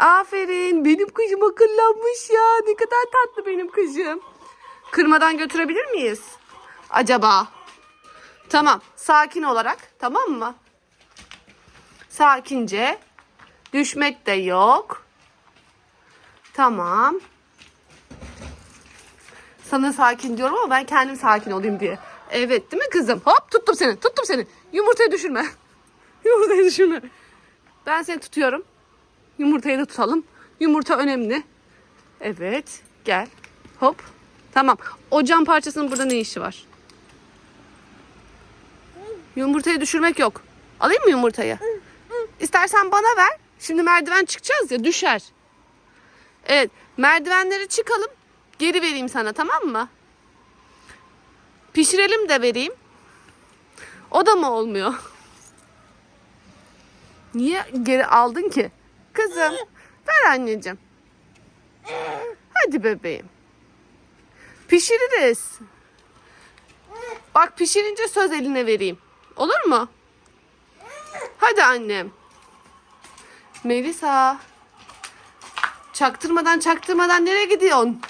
Aferin. Benim kızım akıllanmış ya. Ne kadar tatlı benim kızım. Kırmadan götürebilir miyiz? Acaba? Tamam. Sakin olarak. Tamam mı? Sakince. Düşmek de yok. Tamam. Sana sakin diyorum ama ben kendim sakin olayım diye. Evet değil mi kızım? Hop tuttum seni. Tuttum seni. Yumurtayı düşürme. Yumurtayı düşürme. Ben seni tutuyorum. Yumurtayı da tutalım. Yumurta önemli. Evet. Gel. Hop. Tamam. O cam parçasının burada ne işi var? Yumurtayı düşürmek yok. Alayım mı yumurtayı? İstersen bana ver. Şimdi merdiven çıkacağız ya düşer. Evet. Merdivenleri çıkalım. Geri vereyim sana tamam mı? Pişirelim de vereyim. O da mı olmuyor? Niye geri aldın ki? Kızım ver anneciğim. Hadi bebeğim. Pişiririz. Bak pişirince söz eline vereyim. Olur mu? Hadi annem. Melisa. Çaktırmadan çaktırmadan nereye gidiyorsun?